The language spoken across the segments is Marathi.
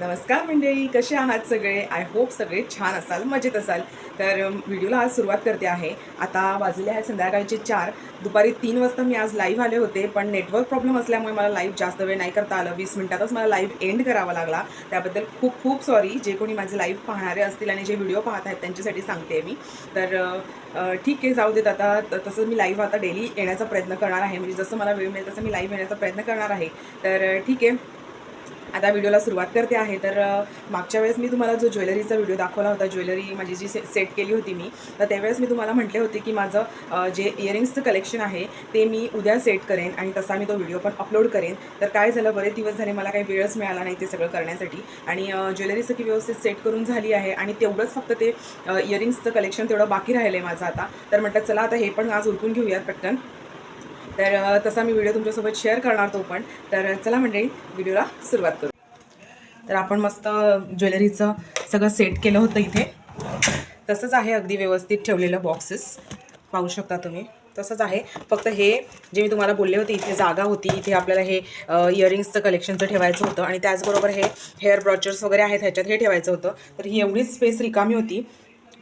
नमस्कार मंडळी कसे आहात सगळे? आय होप सगळे छान असाल मजेत असाल. तर व्हिडिओला आज सुरुवात करते आहे. आता वाजले आहे संध्याकाळचे चार. दुपारी तीन वाजता मी आज लाईव्ह आले होते पण नेटवर्क प्रॉब्लेम असल्यामुळे मला लाईव्ह जास्त वेळ नाही करता आलं. वीस मिनिटातच मला लाईव्ह एंड करावा लागला. त्याबद्दल खूप खूप सॉरी जे कोणी माझे लाईव्ह पाहणारे असतील आणि जे व्हिडिओ पाहत आहेत त्यांच्यासाठी सांगते मी. तर ठीक आहे जाऊ देत आता. तसं मी लाईव्ह आता डेली येण्याचा प्रयत्न करणार आहे. म्हणजे जसं मला वेळ मिळेल तसं मी लाईव्ह येण्याचा प्रयत्न करणार आहे. तर ठीक आहे. आता व्हिडिओला सुरुवात करते आहे तर मागच्या वेळेस मी तुम्हाला जो ज्वेलरीचा व्हिडिओ दाखवला होता ज्वेलरी माझी जी से सेट केली होती मी तर त्यावेळेस मी तुम्हाला म्हटले होते की माझं जे इयरिंग्सचं कलेक्शन आहे ते मी उद्या सेट करेन आणि तसा मी तो व्हिडिओ पण अपलोड करेन. तर काय झालं बरेच दिवस झाले मला काही वेळच मिळाला नाही ते सगळं करण्यासाठी आणि ज्वेलरीचं की व्यवस्थित सेट करून झाली आहे आणि तेवढंच फक्त ते इयरिंग्सचं कलेक्शन तेवढं बाकी राहिलं आहे माझं आता. तर म्हटलं चला आता हे पण आज उरकून घेऊयात पटकन. तर तसा मी व्हिडिओ तुमच्यासोबत शेअर करणार तो पण. तर चला मंडळी व्हिडिओला सुरुवात करू. तर आपण मस्त ज्वेलरीचं सगळं सेट केलं होतं इथे. तसंच आहे अगदी व्यवस्थित ठेवलेलं बॉक्सेस पाहू शकता तुम्ही. तसंच आहे. फक्त हे जे मी तुम्हाला बोलले होते इथे जागा होती. इथे आपल्याला हे इयरिंग्सचं कलेक्शनचं ठेवायचं होतं. आणि त्याचबरोबर हे हेअर ब्रॉचर्स वगैरे आहेत ह्याच्यात हे ठेवायचं होतं. तर ही एवढीच स्पेस रिकामी होती.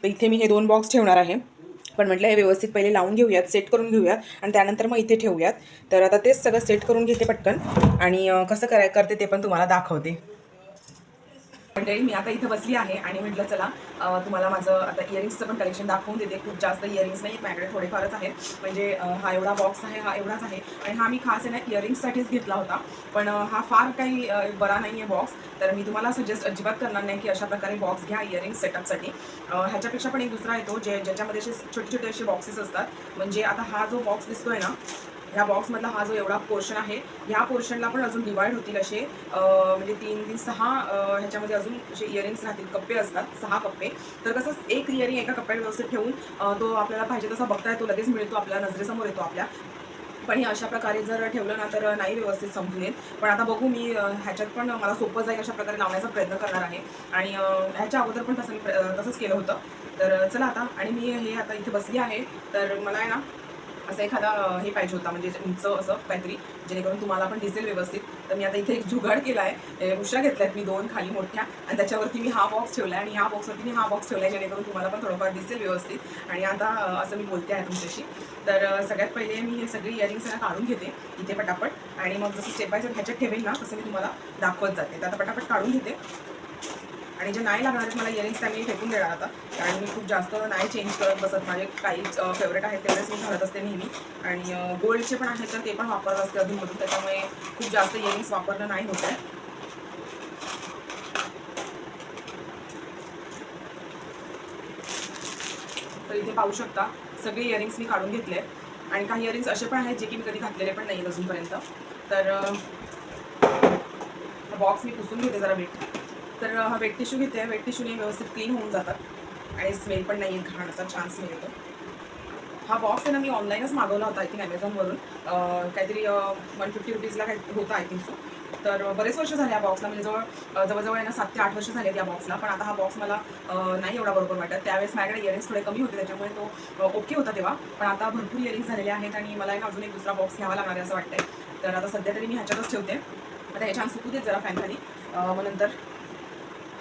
तर इथे मी हे दोन बॉक्स ठेवणार आहे. पण म्हटलं हे व्यवस्थित पहिले लावून घेऊयात सेट करून घेऊयात आणि त्यानंतर मग इथे ठेवूयात. तर आता तेच सगळं सेट करून घेते पटकन. आणि कसं कराय करते ते पण तुम्हाला दाखवते. मंडळी मी आता इथं बसली आहे आणि म्हटलं चला तुम्हाला माझं आता इयरिंग्सचं पण कलेक्शन दाखवून देते. खूप जास्त इयरिंग्स नाही माझ्याकडे थोडेफारच आहेत. म्हणजे हा एवढा बॉक्स आहे हा एवढाच आहे. आणि हा मी खास आहे ना इयरिंग्ससाठीच घेतला होता. पण हा फार काही बरा नाही आहे बॉक्स तर मी तुम्हाला सजेस्ट अजिबात करणार नाही की अशा प्रकारे बॉक्स घ्या इयरिंग्स सेटअपसाठी ह्याच्यापेक्षा पण एक दुसरा येतो जे ज्याच्यामध्ये असे छोटे छोटे असे बॉक्सेस असतात. म्हणजे आता हा जो बॉक्स दिसतोय ना ह्या बॉक्समधला हा जो एवढा पोर्शन आहे ह्या पोर्शनला पण अजून डिवाइड होतील असे म्हणजे तीन तीन सहा ह्याच्यामध्ये अजून असे इयरिंग्स राहतील कप्पे असतात सहा कप्पे. तर कसं एक इयरिंग एका कप्प्यात व्यवस्थित ठेवून तो आपल्याला पाहिजे तसा बघता येतो लगेच मिळतो आपल्या नजरेसमोर येतो आपल्या. पण हे अशा प्रकारे जर ठेवलं ना तर नाही व्यवस्थित समजून येत. पण आता बघू मी ह्याच्यात पण मला सोपं जाईल अशा प्रकारे लावण्याचा प्रयत्न करणार आहे. आणि ह्याच्या अगोदर पण तसं प्र- तसंच केलं होतं. तर चला आता आणि मी हे आता इथे बसली आहे. तर मला आहे ना असं एखादा हे पाहिजे होता म्हणजे उंच असं काहीतरी जेणेकरून तुम्हाला पण दिसेल व्यवस्थित. तर मी आता इथे एक जुगाड केला आहे उशा घेतल्यात मी दोन खाली मोठ्या. आणि त्याच्यावरती मी हा बॉक्स ठेवला आहे आणि ह्या बॉक्सवरती मी हा बॉक्स ठेवला आहे जेणेकरून तुम्हाला पण थोडंफार दिसेल व्यवस्थित. आणि आता असं मी बोलते आहे तुमच्याशी. तर सगळ्यात पहिले मी हे सगळे इयरिंग्स काढून घेते. इथे पटापट. आणि मग जसं स्टेप बाय स्टेप ह्याच्यात ठेवेल ना तसं मी तुम्हाला दाखवत जाते. तर आता पटापट काढून घेते. आणि जे नाही लागणार मला इयरिंग्स त्या मी फेकून देणार आता. कारण मी खूप जास्त नाही चेंज करत बसत. माझे काही फेवरेट आहेत तेवढेच मी घालत असते नेहमी. आणि गोल्डचे पण आहेत तर ते पण वापरत असते अधूनमधून. त्याच्यामुळे खूप जास्त इयरिंग्स वापरणं नाही होत आहे तर इथे पाहू शकता सगळे इयरिंग्स मी काढून घेतले. आणि काही इयरिंग्स असे पण आहेत जे की मी कधी घातलेले पण नाही अजूनपर्यंत. तर बॉक्स मी पुसून घेते जरा भेट तर हा वेट टिश्यू घेते. वेट टिश्यूने व्यवस्थित क्लीन होऊन जातात. आणि स्मेल पण नाही येत घाणाचा चान्स मिळतो हा बॉक्स आहे ना मी ऑनलाईनच मागवला होता आय थिंक ॲमेझॉनवरून काहीतरी वन फिफ्टी रुपीजला काही होता आय थिंक सो तर बरेच वर्ष झाले या बॉक्सला म्हणजे जवळ जवळजवळ आहे ना सात ते आठ वर्ष झाले या बॉक्सला पण आता हा बॉक्स मला नाही एवढा बरोबर वाटत. त्यावेळेस माझ्याकडे इयरिंग्स थोडे कमी होते त्याच्यामुळे तो ओके होता तेव्हा. पण आता भरपूर इयरिंग्स झालेले आहेत आणि मला ना अजून एक दुसरा बॉक्स घ्यावा लागणार आहे असं वाटतंय. तर आता सध्या तरी मी ह्याच्यातच ठेवते. आता हे सुकू देत जरा फॅन खाली. मग नंतर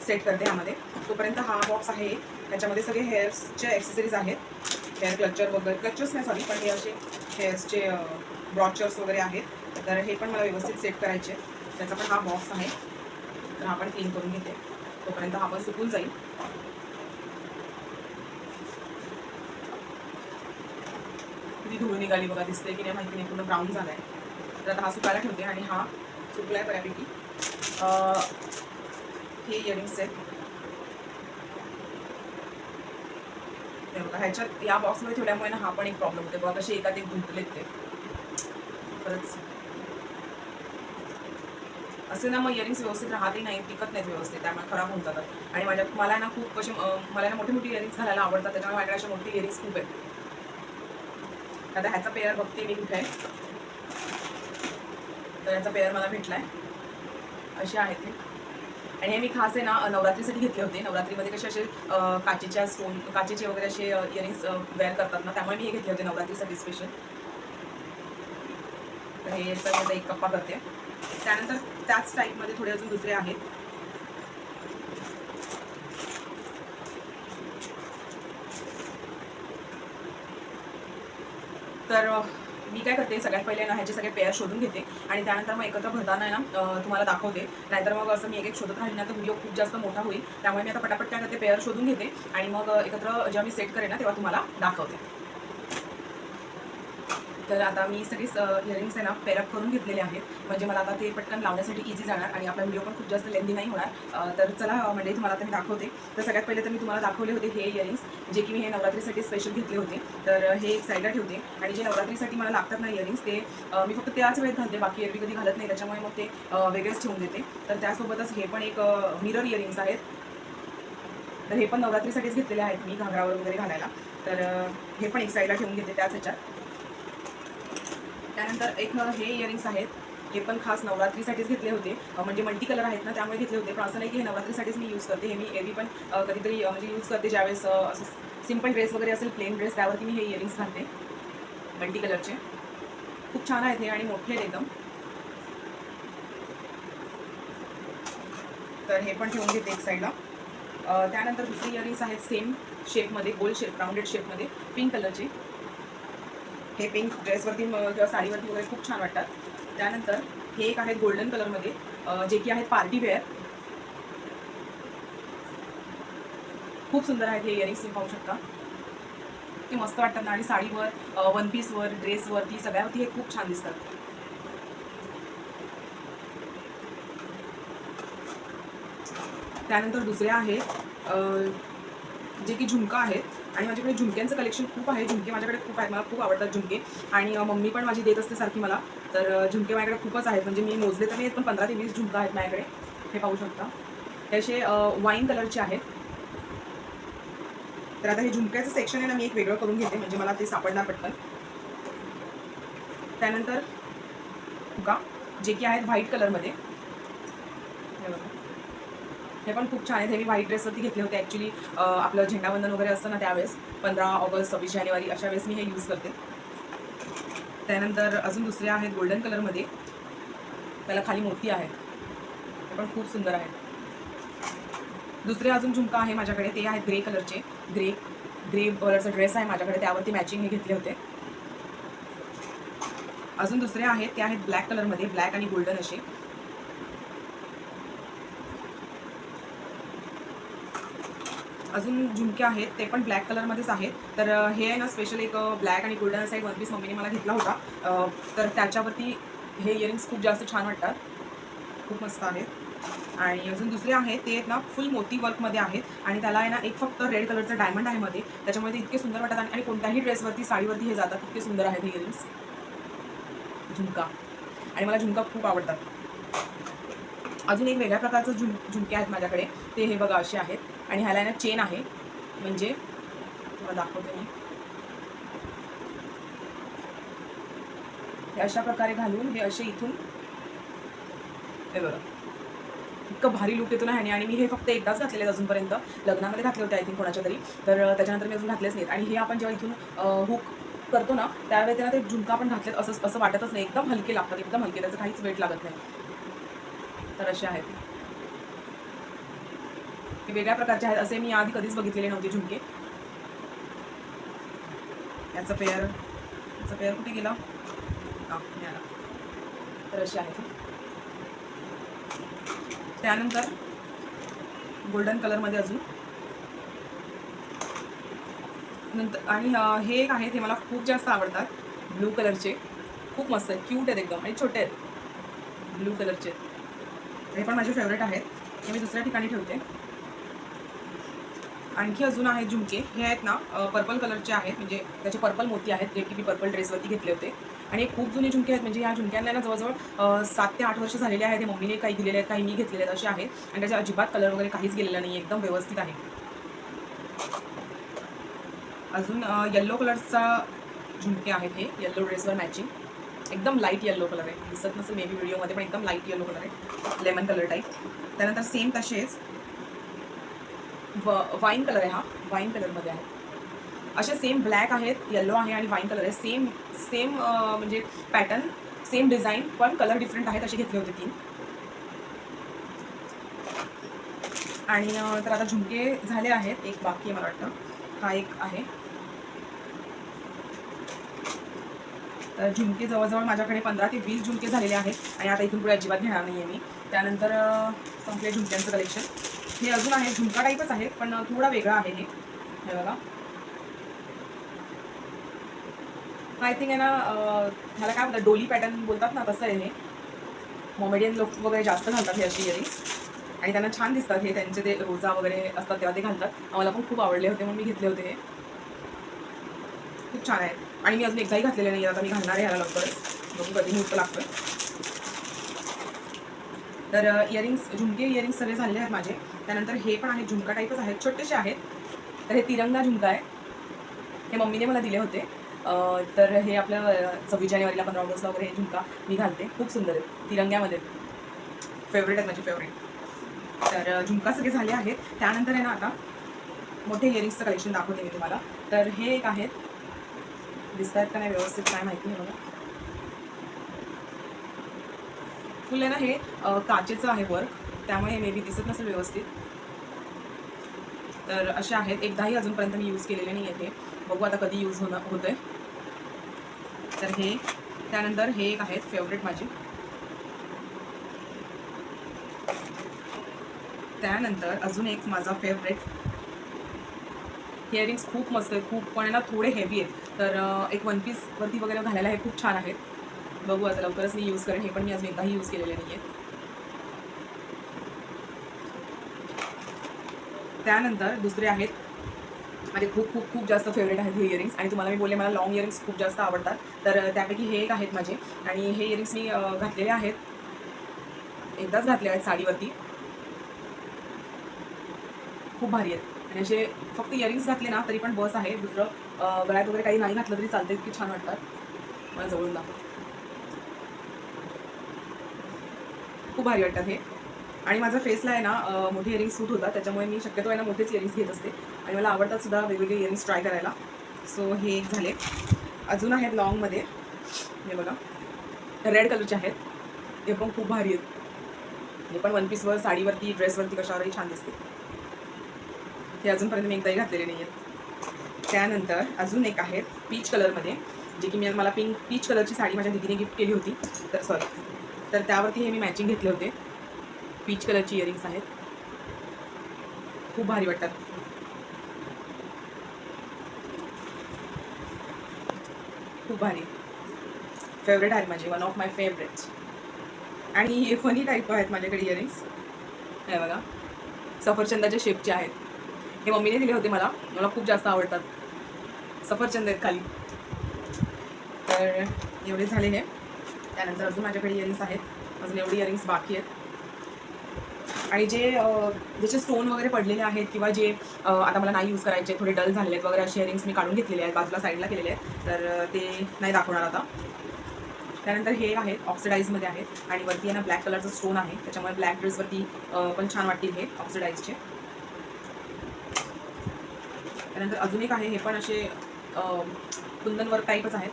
सेट करते यामध्ये. तोपर्यंत हा बॉक्स आहे. त्याच्यामध्ये सगळे हेअर्सचे ॲक्सेसरीज आहेत. हेअर क्लचर वगैरे क्लचर्स नाही सॉरी पण हे असे हेअर्सचे ब्रॉचर्स वगैरे आहेत. तर हे पण मला व्यवस्थित सेट करायचे त्याचा पण हा बॉक्स आहे. तर हा पण क्लीन करून घेते. तोपर्यंत हा पण सुकून जाईल. किती धुळून निघाली बघा दिसते की नाही माहिती नाही पूर्ण ब्राऊन झाला आहे तर आता हा सुकायला ठेवते आणि हा सुकला आहे बऱ्यापैकी हे इयरिंग्स आहेत. बघा ह्याच्यात या बॉक्समध्ये ठेवल्यामुळे ना हा पण एक प्रॉब्लेम होते बघा कसे एकात एक गुंतलेत ते. खरंच. असे ना मग इयरिंग्स व्यवस्थित राहतही नाही टिकत नाहीत व्यवस्थित. त्यामुळे खराब होऊन जातात. आणि माझ्या मला ना खूप कसे मला ना मोठी मोठी इयरिंग्स घालायला आवडतात. त्याच्यामुळे माझ्याकडे असे मोठे इयरिंग्स खूप आहेत. आता ह्याचा पेअर बघते मी कुठे आहे. तर ह्याचा पेअर मला भेटला आहे असे आहे ते. आणि हे मी खास आहे ना नवरात्रीसाठी घेतले होते. नवरात्रीमध्ये कसे असे काचेच्या स्टोन काचेचे वगैरे असे इयरिंग्स वेअर करतात ना त्यामुळे मी हे घेतले होते नवरात्रीसाठी स्पेशल तर हे याचा एक कप्पा करते. त्यानंतर त्याच टाईपमध्ये थोडे अजून दुसरे आहेत. तर काय करते सगळ्यात पहिले ना ह्याचे सगळे पेअर शोधून घेते आणि त्यानंतर मग एकत्र भरताना आहे ना तुम्हाला दाखवते. नाहीतर मग असं मी एक एक शोधत राहील ना तर व्हिडिओ खूप जास्त मोठा होईल. त्यामुळे मी आता पटापट काय करते पेअर शोधून घेते आणि मग एकत्र जेव्हा मी सेट करेन ना तेव्हा तुम्हाला दाखवते. तर आता मी सगळे इयरिंग्स आहे ना पेरअप करून घेतलेले आहेत. म्हणजे मला आता ते पटकन लावण्यासाठी इझी जाणार आणि आपला व्हिडिओ पण खूप जास्त लेंदी नाही होणार. तर चला म्हणजे तुम्हाला आता मी दाखवते. तर सगळ्यात पहिले तर मी तुम्हाला दाखवले होते हे इयरिंग्स जे की मी हे नवरात्रीसाठी स्पेशल घेतले होते. तर हे एक साईडला ठेवते. आणि जे नवरात्रीसाठी मला लागतात ना इयरिंग्स ते मी फक्त त्याच वेळेत घालते. बाकी एरवी कधी घालत नाही. त्याच्यामुळे मग ते वेगळेच ठेवून देते. तर त्यासोबतच हे पण एक मिरर इयरिंग्स आहेत. तर हे पण नवरात्रीसाठीच घेतलेले आहेत मी घागरावर वगैरे घालायला. तर हे पण एक साईडला ठेवून घेते त्याच ह्याच्यात. त्यानंतर एक हे इयरिंग्स आहेत. हे पण खास नवरात्रीसाठीच घेतले होते. म्हणजे मल्टी कलर आहेत ना त्यामुळे घेतले होते. पण असं नाही की हे नवरात्रीसाठीच मी यूज करते. हे मी एरवी पण कधीतरी म्हणजे यूज करते ज्यावेळेस असं सिंपल ड्रेस वगैरे असेल प्लेन ड्रेस त्यावरती मी हे इयरिंग्स घालते. मल्टी कलरचे खूप छान आहेत हे आणि मोठे आहेत एकदम. तर हे पण ठेवून घेते एक साईडला त्यानंतर दुसरी इयरिंग्स आहेत सेम शेपमध्ये गोल शेप राऊंडेड शेपमध्ये पिंक कलरचे हे पिंक ड्रेसवरती किंवा साडीवरती वगैरे खूप छान वाटतात. त्यानंतर हे एक आहेत गोल्डन कलरमध्ये जे की आहेत पार्टी वेअर खूप सुंदर आहेत हे इयरिंग्स तुम्ही पाहू शकता. ते मस्त वाटतात ना आणि साडीवर वन पीसवर ड्रेसवरती सगळ्यावरती हे खूप छान दिसतात. त्यानंतर दुसरे आहेत जे की झुमका आहेत आणि माझ्याकडे झुमक्यांचं कलेक्शन खूप आहे. झुमके माझ्याकडे खूप आहेत. मला खूप आवडतात झुमके आणि मम्मी पण माझी देत असते सारखी मला. तर झुमके माझ्याकडे खूपच आहेत. म्हणजे मी मोजले तर नाही आहेत पण पंधरा ते वीस झुमका आहेत माझ्याकडे. हे पाहू शकता. हे असे वाईन कलरचे आहेत. तर आता हे झुमक्याचं सेक्शन आहे ना मी एक वेगळं करून घेते. म्हणजे मला ते सापडणार पटकन. त्यानंतर झुमका जे की आहेत व्हाईट कलरमध्ये हे पण खूप छान आहेत. हे मी व्हाईट ड्रेसवरती घेतले होते ॲक्च्युली आपलं झेंडावंदन वगैरे असतं ना त्यावेळेस पंधरा ऑगस्ट सव्वीस जानेवारी अशा वेळेस मी हे यूज करते. त्यानंतर अजून दुसरे आहेत गोल्डन कलरमध्ये त्याला खाली मोती आहेत. ते पण खूप सुंदर आहेत. दुसरे अजून झुमका आहे माझ्याकडे ते आहेत ग्रे कलरचे ग्रे ग्रे कलरचा ड्रेस आहे माझ्याकडे त्यावरती मॅचिंग हे घेतले होते. अजून दुसरे आहेत ते आहेत ब्लॅक कलरमध्ये ब्लॅक आणि गोल्डन असे. अजून झुमके आहेत ते पण ब्लॅक कलरमध्येच आहेत. तर हे आहे ना स्पेशल एक ब्लॅक आणि गोल्डन असा एक वन पीस मम्मीने मला घेतला होता. तर त्याच्यावरती हे इयरिंग्स खूप जास्त छान वाटतात. खूप मस्त आहेत. आणि अजून दुसरे आहेत ते आहेत ना फुल मोती वर्कमध्ये आहेत. आणि त्याला आहे ना एक फक्त रेड कलरचं डायमंड आहे मध्ये. त्याच्यामुळे ते इतके सुंदर वाटतात. आणि आणि कोणत्याही ड्रेसवरती साडीवरती हे जातात इतके सुंदर आहेत हे इयरिंग्स झुमका. आणि मला झुमका खूप आवडतात. अजून एक वेगळ्या प्रकारचं झुम झुमके आहेत माझ्याकडे. ते हे बघा असे आहेत. आणि ह्याला ना चेन आहे. म्हणजे तुम्हाला दाखवते मी. हे अशा प्रकारे घालून हे असे इथून हे बघा. इतकं भारी लुक येतो ना ह्याने. आणि मी हे फक्त एकदाच घातलेले आहेत अजूनपर्यंत. लग्नामध्ये घातले होते आय थिंक कोणाच्या तरी. तर त्याच्यानंतर मी अजून घातलेच नाहीत. आणि हे आपण जेव्हा इथून हुक करतो ना त्यावेळी त्यांना ते झुमका पण घातलेत. असं असं वाटतच नाही. एकदम हलके लागतात. एकदम हलके. त्याचं काहीच वेट लागत नाही. तर असे आहेत. हे वेगळ्या प्रकारचे आहेत असे मी आधी कधीच बघितलेले नव्हते झुमके. याचा पेअर याचा पेअर कुठे गेला? तर असे आहेत त्यानंतर गोल्डन कलरमध्ये अजून. नंतर आणि हे एक आहेत हे मला खूप जास्त आवडतात. ब्लू कलरचे. खूप मस्त आहेत क्यूट आहेत एकदम आणि छोटे आहेत. ब्लू कलरचे हे पण माझे फेवरेट आहेत. हे मी दुसऱ्या ठिकाणी ठेवते. आणखी अजून आहेत झुमके. हे आहेत ना पर्पल कलरचे आहेत. म्हणजे त्याचे पर्पल मोती आहेत. जे की मी पर्पल ड्रेसवरती घेतले होते. आणि हे खूप जुने झुमके आहेत. म्हणजे या झुमक्यांना ना जवळजवळ सात ते आठ वर्ष झालेले आहेत. हे मम्मीने काही दिलेले आहेत काही मी घेतलेले आहेत. असे आहेत. आणि त्याच्या अजिबात कलर वगैरे काहीच गेलेला नाही एकदम व्यवस्थित आहे. अजून येल्लो कलरचा झुमके आहेत हे. येल्लो ड्रेसवर मॅचिंग एकदम लाइट येल्लो कलर आहे. दिसत नसेल मे बी व्हिडिओमध्ये पण एकदम लाइट येल्लो कलर आहे. लेमन कलर टाईप त्यानंतर सेम तसेच व वाईन कलर आहे हा. वाईन कलरमध्ये आहे. असे सेम ब्लॅक आहेत येल्लो आहे आणि वाईन कलर आहे. सेम सेम म्हणजे पॅटर्न सेम डिझाईन पण कलर डिफरंट आहेत असे घेतले होते तीन आणि तर आता झुमके झाले आहेत. एक बाकी आहे मला वाटतं. हा एक आहे. तर झुमके जवळजवळ माझ्याकडे पंधरा ते वीस झुमके झालेले आहेत. आणि आता इथून पुढे अजिबात घेणार नाही आहे मी. त्यानंतर संपले झुमक्यांचं कलेक्शन हे अजून आहे झुमका टाईपच आहे पण थोडा वेगळा आहे हे. हे बघा. आय थिंक आहे ना ह्याला काय म्हणतात डोली पॅटर्न बोलतात ना तसं आहे हे. मॉमेडियन लोक वगैरे जास्त घालतात हे अशी इयरिंग्स आणि त्यांना छान दिसतात हे त्यांचे ते रोजा वगैरे असतात तेव्हा ते घालतात. आम्हाला पण खूप आवडले होते म्हणून मी घेतले होते हे. खूप छान आहेत आणि मी अजून एकदाही घातलेले नाही आता मी घालणार आहे ह्याला लवकरच. बघू कधी मुहूर्त लागतोय. तर इयरिंग्स झुमके इयरिंग्स सगळे झालेले आहेत माझे. त्यानंतर हे पण आहेत झुमका टाईपच आहेत छोटेसे आहेत. तर हे तिरंगा झुमका आहे. हे मम्मीने मला दिले होते. तर हे आपलं सव्वीस जानेवारीला पंधरा ऑगस्टला वगैरे हे झुमका मी घालते. खूप सुंदर आहेत. तिरंग्यामध्ये. फेवरेट आहेत माझे फेवरेट तर झुमका सगळे झाले आहेत. त्यानंतर आहे ना आता मोठे इयरिंग्सचं कलेक्शन दाखवते मी तुम्हाला. तर हे एक आहेत. दिसत आहेत का नाही व्यवस्थित काय माहिती आहे मला फुल आहे ना हे काचेचं आहे वर्क त्यामुळे मे बी दिसत नसेल व्यवस्थित. तर असे आहेत. एकदाही अजूनपर्यंत मी यूज केलेले नाही आहेत हे बघू आता कधी यूज होणं होतं आहे तर हे त्यानंतर हे एक आहेत फेवरेट माझी. त्यानंतर अजून एक माझा फेवरेट इयरिंग्स खूप मस्त आहेत खूप पण आहे ना थोडे हेवी आहेत. तर एक वन पीसवरती वगैरे घालायला हे खूप छान आहेत. बघू आता लवकरच मी यूज करेन. हे पण मी अजून एकदाही यूज केलेले नाही आहेत त्यानंतर दुसरे आहेत. माझे खूप खूप खूप जास्त फेवरेट आहेत हे इयरिंग्स आणि तुम्हाला मी बोलले मला लॉंग इयरिंग्स खूप जास्त आवडतात. तर त्यापैकी हे एक आहेत माझे. आणि हे इयरिंग्स मी घातलेले आहेत. एकदाच घातले आहेत साडीवरती. खूप भारी आहेत. आणि असे फक्त इयरिंग्स घातले ना तरी पण बस आहे. दुसरं गळ्यात वगैरे काही नाही घातलं तरी चालतं इतकी छान वाटतात. मला जवळून दाखव खूप भारी वाटतात हे. आणि माझ्या फेसला आहे ना मोठे इयरिंग्स सूट होतात त्याच्यामुळे मी शक्यतो आहे ना मोठेच इयरिंग्स घेत असते. आणि मला आवडतात सुद्धा वेगवेगळे इयरिंग्स ट्राय करायला. सो हे एक झाले. अजून आहेत लॉंगमध्ये हे बघा. रेड कलरचे आहेत. हे पण खूप भारी आहेत. हे पण वन पीसवर साडीवरती ड्रेसवरती कशावरही छान दिसते. हे अजूनपर्यंत मी एकदाही घातलेले नाही आहेत त्यानंतर अजून एक आहेत पीच कलरमध्ये जे की मी मला पिंक पीच कलरची साडी माझ्या दिदीने गिफ्ट केली होती. तर सॉरी तर त्यावरती हे मी मॅचिंग घेतले होते. पीच कलरची इयरिंग्स आहेत. खूप भारी वाटतात. खूप भारी. फेवरेट आहेत माझे. वन ऑफ माय फेवरेट आणि हे फनी टाईप आहेत माझ्याकडे इयरिंग्स हे बघा. सफरचंदाच्या शेपचे आहेत. हे मम्मीने दिले होते मला. मला खूप जास्त आवडतात. सफरचंद आहेत खाली. तर एवढे झाले हे. त्यानंतर अजून माझ्याकडे इयरिंग्स आहेत. अजून एवढी इयरिंग्स बाकी आहेत. आणि जे ज्याचे स्टोन वगैरे पडलेले आहेत किंवा जे आता मला नाही यूज करायचे थोडे डल झालेले आहेत वगैरे असे इयरिंग्स मी काढून घेतलेले आहेत बाजूला साईडला केलेले आहेत. तर ते नाही दाखवणार आता. त्यानंतर हे आहेत ऑक्सिडाईजमध्ये आहेत. आणि वरती आहे ना ब्लॅक कलरचं स्टोन आहे. त्याच्यामुळे ब्लॅक ड्रेसवरती पण छान वाटतील हे ऑक्सिडाईजचे त्यानंतर अजून एक आहे हे पण असे कुंदन वर्क टाईपच आहेत.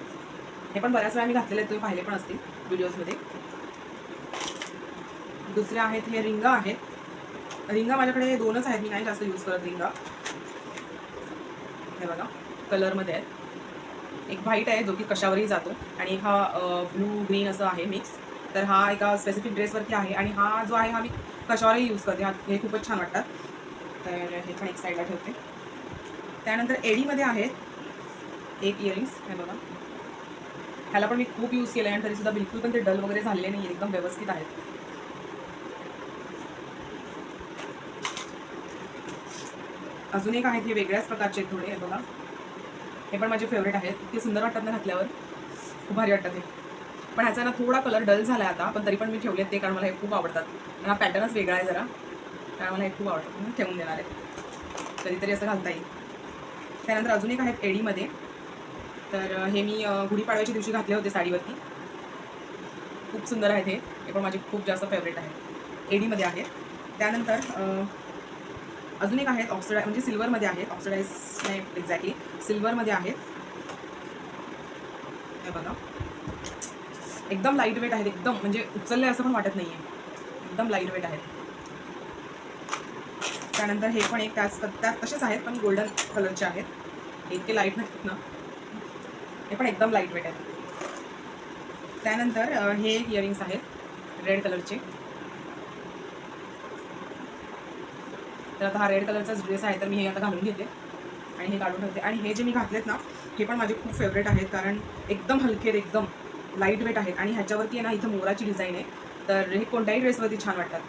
हे पण बऱ्याच वेळा मी घातलेले आहेत तुम्ही पाहिले पण असतील व्हिडिओजमध्ये. दुसरे आहेत हे रिंगा आहेत. रिंगा माझ्याकडे दोनच आहेत मी नाही जास्त यूज करत रिंगा. हे बघा कलरमध्ये आहेत. एक व्हाईट आहे जो की कशावरही जातो. आणि हा ब्लू ग्रीन असं आहे मिक्स तर हा एका स्पेसिफिक ड्रेसवरती आहे आणि हा जो आहे हा मी कशावरही यूज करते. हा हे खूपच छान वाटतात. तर हे पण एक साईडला ठेवते. त्यानंतर एडीमध्ये आहेत एक इयरिंग्स हे बघा. ह्याला पण मी खूप यूज केलं आहे आणि तरीसुद्धा बिलकुल पण ते डल वगैरे झालेले नाही एकदम व्यवस्थित आहेत. अजून एक आहेत हे वेगळ्याच प्रकारचे आहेत थोडे हे बघा. हे पण माझे फेवरेट आहेत. ते सुंदर वाटतात ना घातल्यावर. खूप भारी वाटतात हे. पण ह्याचा ना थोडा कलर डल झाला आहे आता पण तरी पण मी ठेवले ते कारण मला हे खूप आवडतात. आणि हा पॅटर्नच वेगळा आहे जरा कारण मला हे खूप आवडतात. म्हणून ठेवून देणार आहे. कधीतरी असं घालता येईल. त्यानंतर अजून एक आहेत एडीमध्ये. तर हे मी गुढीपाडव्याच्या दिवशी घातले होते साडीवरती. खूप सुंदर आहेत हे हे पण माझे खूप जास्त फेवरेट आहे. एडीमध्ये आहेत त्यानंतर अजून एक आहेत ऑक्सिडाय म्हणजे सिल्वरमध्ये आहेत. ऑक्सिडाईज नाही एक्झॅक्टली सिल्वरमध्ये आहेत. हे बघा. एकदम लाइट वेट आहेत. एकदम म्हणजे उचलले असं पण वाटत नाही आहे एकदम लाइट वेट आहेत. त्यानंतर हे पण एक त्याच त्याच तसेच आहेत पण गोल्डन कलरचे आहेत. इतके लाइट नाहीत ना. हे पण एकदम लाइट वेट आहेत. त्यानंतर हे इयरिंग्स आहेत रेड कलरचे तर आता हा रेड कलरचाच ड्रेस आहे तर मी हे आता घालून घेते आणि हे काढून ठेवते. आणि हे जे मी घातलेत ना हे पण माझे खूप फेवरेट आहेत कारण एकदम हलके आहेत, एकदम लाइट वेट आहेत आणि ह्याच्यावरती आहे ना इथं मोराची डिझाईन आहे. तर हे कोणत्याही ड्रेसवरती छान वाटतात.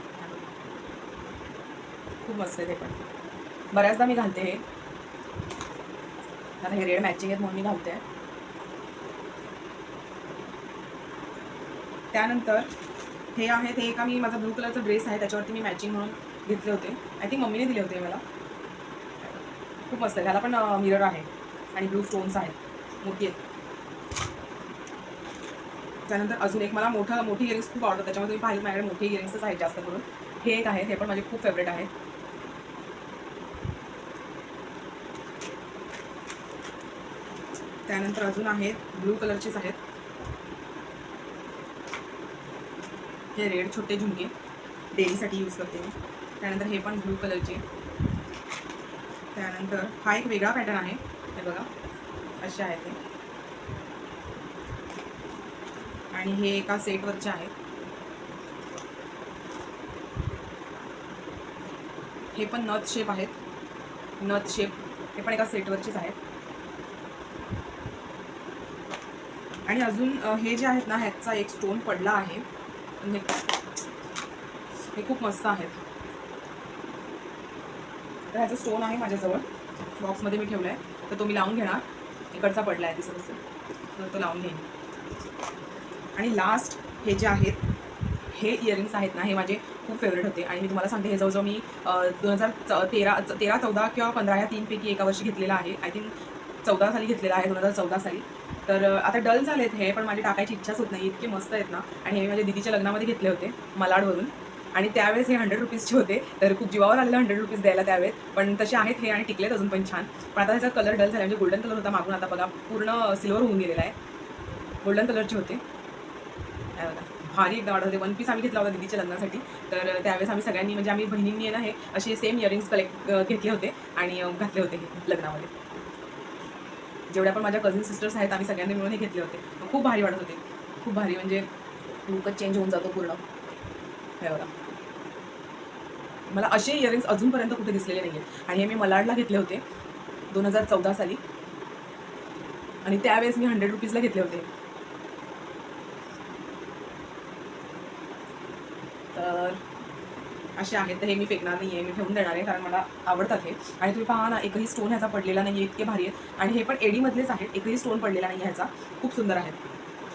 खूप मस्त आहे ते पण. बऱ्याचदा मी घालते हे. आता हे रेड मॅचिंग आहेत म्हणून मी घालते. त्यानंतर हे आहेत हे एका मी माझा ब्लू कलरचा ड्रेस आहे त्याच्यावरती मी मॅचिंग म्हणून घेतले होते. आय थिंक मम्मीने दिले होते मला. खूप मस्त आहे. त्याला पण मिरर आहे आणि ब्लू स्टोन्स आहेत. मोठी आहेत. त्यानंतर अजून एक मला मोठं मोठी इयरिंग्स खूप आवडतात. त्याच्यामध्ये मी पाहिलं माझ्याकडे मोठी इयरिंग्सच आहेत जास्त करून. हे एक आहे. हे पण माझे खूप फेवरेट आहे. त्यानंतर अजून आहेत ब्लू कलरचेच आहेत. हे रेड छोटे झुमके डेलीसाठी यूज करते मी. त्यानंतर हे पण ब्लू कलरचे त्यानंतर हा एक वेगळा पॅटर्न आहे. हे बघा. असे आहेत ते. आणि हे एका सेटवरचे आहेत हे पण नथ शेप आहेत. नथ शेप हे पण एका सेटवरचेच आहेत. आणि अजून हे जे आहेत ना ह्याचा एक स्टोन पडला आहे. हे हे खूप मस्त आहेत. तर ह्याचा स्टोन आहे माझ्याजवळ. बॉक्समध्ये मी ठेवला आहे तर तो मी लावून घेणार. इकडचा पडला आहे दिसत असेल. तर तो लावून घेईन. आणि लास्ट हे जे आहेत हे इयरिंग्स आहेत ना हे माझे खूप फेवरेट होते. आणि मी तुम्हाला सांगते हे जवळजवळ मी दोन हजार च तेरा तेरा चौदा किंवा पंधरा या तीनपैकी एका वर्षी घेतलेला आहे. आय थिंक चौदा साली घेतलेला आहे दोन हजार चौदा साली. तर आता डल झालेत हे पण माझी टाकायची इच्छाच होत नाही इतके मस्त आहेत ना. आणि हे माझ्या दिदीच्या लग्नामध्ये घेतले होते मलाडवरून. आणि त्यावेळेस हे हंड्रेड रुपीजचे होते तर खूप जीवावर आलेलं हंड्रेड रुपीज द्यायला त्यावेळेस पण तसे आहेत हे आणि टिकलेत अजून पण छान. पण आता त्याचा कलर डल झाला म्हणजे गोल्डन कलर होता मागून. आता बघा पूर्ण सिल्वर होऊन गेलेला आहे. गोल्डन कलरचे होते. काय बघा भारी एकदा ऑर्डर होते. वन पीस आम्ही घेतला होता दिदीच्या लग्नासाठी. तर त्यावेळेस आम्ही सगळ्यांनी म्हणजे आम्ही बहिणींनी ना हे असे सेम इयरिंग्स कलेक्ट घेतले होते. आणि घातले होते हे लग्नामध्ये. जेवढ्या पण माझ्या कझिन सिस्टर्स आहेत आम्ही सगळ्यांनी मिळून हे घेतले होते. खूप भारी वाटत होते. खूप भारी म्हणजे लुकच चेंज होऊन जातो पूर्ण. हे बघा. मला असे इयरिंग्स अजूनपर्यंत कुठे दिसलेले नाही आहेत आणि हे मी मलाडला घेतले होते दोन हजार चौदा साली. आणि त्यावेळेस मी हंड्रेड रुपीजला घेतले होते. तर असे आहेत तर हे मी फेकणार नाही आहे मी ठेवून देणार आहे कारण मला आवडतात हे. आणि तुम्ही पहा ना एकही स्टोन ह्याचा पडलेला नाही आहे इतके भारी आहेत. आणि हे पण एडीमधलेच आहेत एकही स्टोन पडलेला नाही ह्याचा. खूप सुंदर आहेत.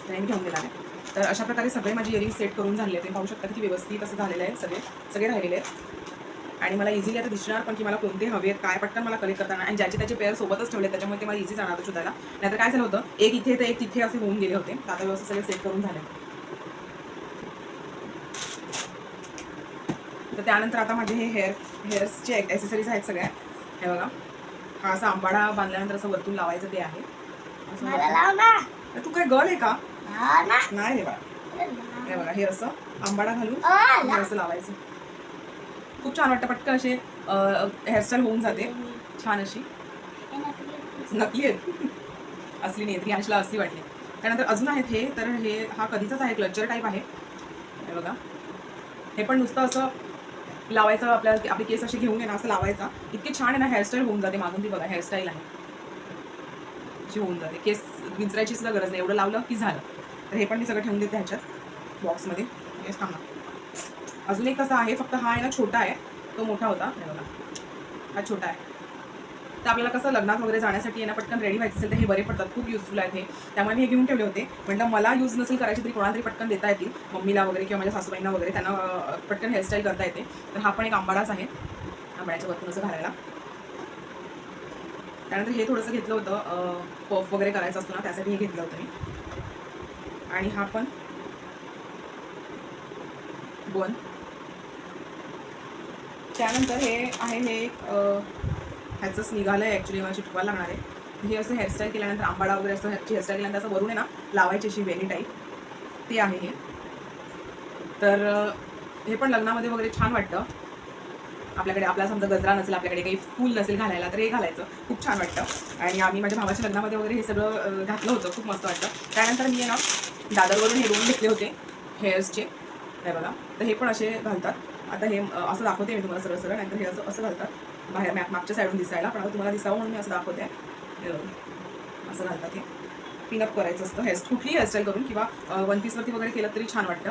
तर मी ठेवून देणार आहे. तर अशा प्रकारे सगळे माझे इयरिंग सेट करून झाले आहेत. पाहू शकता की व्यवस्थित असं झालेलं आहे सगळे सगळे राहिलेले आहेत. आणि मला इझिली आता दिसणार पण की मला कोणते हवे आहेत काय पटकन मला कलेक्ट करताना. आणि ज्याचे त्याचे पेअर सोबतच ठेवले त्याच्यामुळे ते मला इझी जाणार होतं शोधायला. नाहीतर काय झालं होतं एक इथे तर एक तिथे असे होऊन गेले होते. आता व्यवस्थित सगळे सेट करून झाले तर त्यानंतर आता माझे हे हेअर हेअर्सचे ॲक्सेसरीज आहेत सगळ्या हे बघा. हा असा आंबाडा बांधल्यानंतर असं वरतून लावायचं ते आहे. असं तू काय गर्ल आहे का? नाही रे बाळा. हे बघा हे असं आंबाडा घालून हे. असं लावायचं. खूप छान वाटतं पटकन असे हेअरस्टाईल होऊन जाते. छान अशी. नकली. आहेत. असली नाही ती अंशला असली वाटली. त्यानंतर अजून आहेत हे तर हे हा कधीचाच आहे क्लचर टाईप आहे. हे बघा. हे पण नुसतं असं लावायचं आपल्या आपले केस असे घेऊन येणं असं लावायचा. इतकी छान आहे ना हेअरस्टाईल होऊन जाते मागून ती बघा हेअरस्टाईल आहे. अशी होऊन जाते. केस विंचरायची सुद्धा गरज नाही. एवढं लावलं की झालं. तर हे पण मी सगळं ठेवून देते ह्याच्यात बॉक्समध्ये हे थांबा अजून एक कसा आहे फक्त हा आहे ना छोटा आहे. तो मोठा होता. बघा. हा छोटा आहे. तर आपल्याला कसं लग्नात वगैरे जाण्यासाठी यांना पटकन रेडी व्हायचं असेल तर हे बरे पडतात. खूप युजफुल आहेत हे. त्यामुळे मी हे घेऊन ठेवले होते. म्हटलं मला यूज नसेल करायची तरी कोणाला तरी पटकन देता येतील. मम्मीला वगैरे किंवा माझ्या सासूबाईंना वगैरे त्यांना पटकन हेअरस्टाईल करता येते. तर हा पण एक आंबाडाच आहे. आंबाड्याच्या वरतून असं घालायला. त्यानंतर हे थोडंसं घेतलं होतं पफ वगैरे करायचं असतो ना त्यासाठी हे घेतलं होतं मी. आणि हा पण बन त्यानंतर हे आहे हे एक ह्याचंच निघालं आहे ॲक्च्युली मला चिटकवायला लागणार आहे. हे असं हेअरस्टाईल केल्यानंतर आंबाडा वगैरे असं ह्याची हेअरस्टाईल केल्यानंतर असं वरून आहे ना लावायची अशी वेली टाईप ते आहे हे. तर हे पण लग्नामध्ये वगैरे छान वाटतं. आपल्याकडे आपला समजा गजरा नसेल आपल्याकडे काही फूल नसेल घालायला तर हे घालायचं. खूप छान वाटतं. आणि आम्ही माझ्या भावाच्या लग्नामध्ये वगैरे हे सगळं घातलं होतं. खूप मस्त वाटतं. त्यानंतर मी आहे ना दादरवरून हे दोन घेतले होते हेअर्सचे हे बघा. तर हे पण असे घालतात. आता हे असं दाखवते मी तुम्हाला सरळ सरळ नाहीतर हे असं असं घालतात. बाहेर मॅ मागच्या साईडून दिसायला पण आता तुम्हाला दिसावं म्हणून मी असं दाखवते. असं घालतात हे. पिनअप करायचं असतं. हेअर कुठलीही हेअरस्टाईल करून किंवा वन पीसवरती वगैरे केलं तरी छान वाटतं.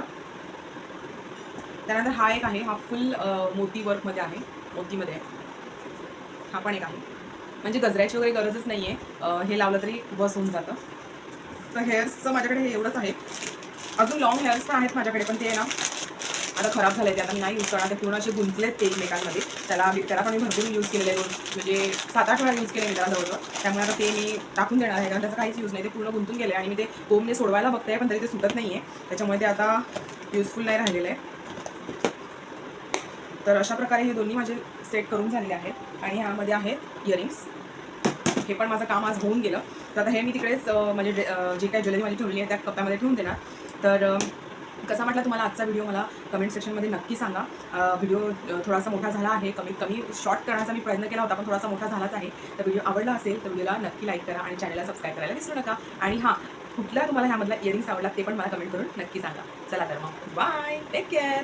त्यानंतर हा एक आहे. हा फुल मोती वर्कमध्ये आहे. मोतीमध्ये आहे. हा पण एक आहे. म्हणजे गजऱ्याची वगैरे गरजच नाही आहे हे लावलं तरी बस होऊन जातं. तर हेअर्सचं माझ्याकडे हे एवढंच आहे. अजून लॉंग हेअर्स पण आहेत माझ्याकडे पण ते ना आता खराब झाले ते आता मी नाही यूज करणार ते पूर्ण असे गुंतलेत ते एकमेकांमध्ये. त्याला त्याला पण मी भरपूर यूज केलेले आहे म्हणजे सात आठ वेळा यूज केले मी त्याला जवळजवळ. त्यामुळे आता ते मी टाकून देणार आहे कारण त्याचा काहीच यूज नाही. ते पूर्ण गुंतून गेले आणि मी ते कोमने सोडवायला बघते पण तरी ते सुटत नाही आहे त्याच्यामुळे ते आता युजफुल नाही राहिलेलं आहे. तर अशा प्रकारे हे दोन्ही माझे सेट करून झालेले आहेत आणि ह्यामध्ये आहेत इयरिंग्स हे पण माझं काम आज होऊन गेलं. तर आता हे मी तिकडेच म्हणजे जे काही ज्वेलरी माझी ठेवली आहे त्या कप्प्यामध्ये ठेवून देणार. तर कसा वाटला तुम्हाला आजचा व्हिडिओ मला कमेंट सेक्शनमध्ये नक्की सांगा. व्हिडिओ थोडासा मोठा झाला आहे. कमीत कमी शॉर्ट करण्याचा मी प्रयत्न केला होता पण थोडासा मोठा झालाच आहे. तर व्हिडिओ आवडला असेल तर व्हिडिओला नक्की लाईक करा आणि चॅनलला सबस्क्राईब करायला विसरू नका. आणि हां कुठला तुम्हाला ह्यामधला इयरिंग्स आवडला ते पण मला कमेंट करून नक्की सांगा. चला तर मग. Bye take care